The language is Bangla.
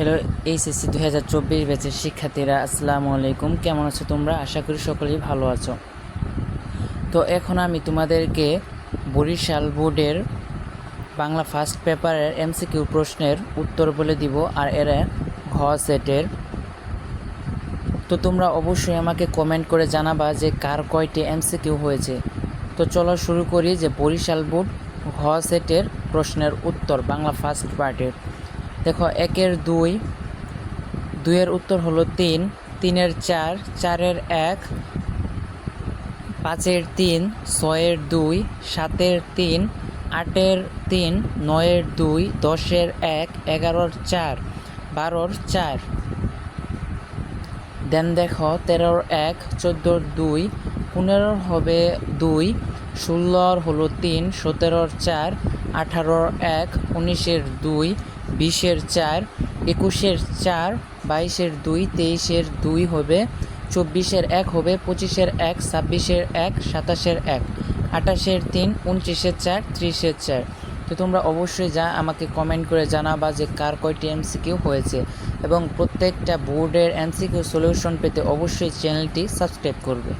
হ্যালো, এইচএসসি দুই হাজার চব্বিশ ব্যাচের শিক্ষার্থীরা, আসসালামু আলাইকুম। কেমন আছো তোমরা? আশা করি সকলেই ভালো আছো। তো এখন আমি তোমাদেরকে বরিশাল বোর্ডের বাংলা ফার্স্ট পেপারের এমসিকিউ প্রশ্নের উত্তর বলে দিব আর এরা ঘ সেটের। তো তোমরা অবশ্যই আমাকে কমেন্ট করে জানাবা যে কার কয়টি এমসিকিউ হয়েছে। তো চলো শুরু করি যে বরিশাল বোর্ড ঘ সেটের প্রশ্নের উত্তর বাংলা ফার্স্ট পার্টের দেখো, একের দুই, দুইয়ের উত্তর হলো তিন, তিনের চার, চারের এক, পাঁচের তিন, ছয়ের দুই, সাতের তিন, আটের তিন, নয়ের দুই, দশের এক, এগারোর চার, বারোর চার। দেন দেখো, তেরোর এক, চোদ্দোর দুই, পনেরোর হবে দুই, ষোলোর হলো তিন, সতেরোর চার আঠারোর এক, উনিশের দুই, বিশের চার, একুশের চার, বাইশের দুই, তেইশের দুই হবে, চব্বিশের এক হবে, পঁচিশের এক, ছাব্বিশের এক, সাতাশের এক, আঠাশের তিন, উনত্রিশের চার, ত্রিশের চার। তো তোমরা অবশ্যই যা আমাকে কমেন্ট করে জানাবা যে কার কয়টি এমসিকিউ হয়েছে এবং প্রত্যেকটা বোর্ডের এমসিকিউ সলিউশন পেতে অবশ্যই চ্যানেলটি সাবস্ক্রাইব করবে।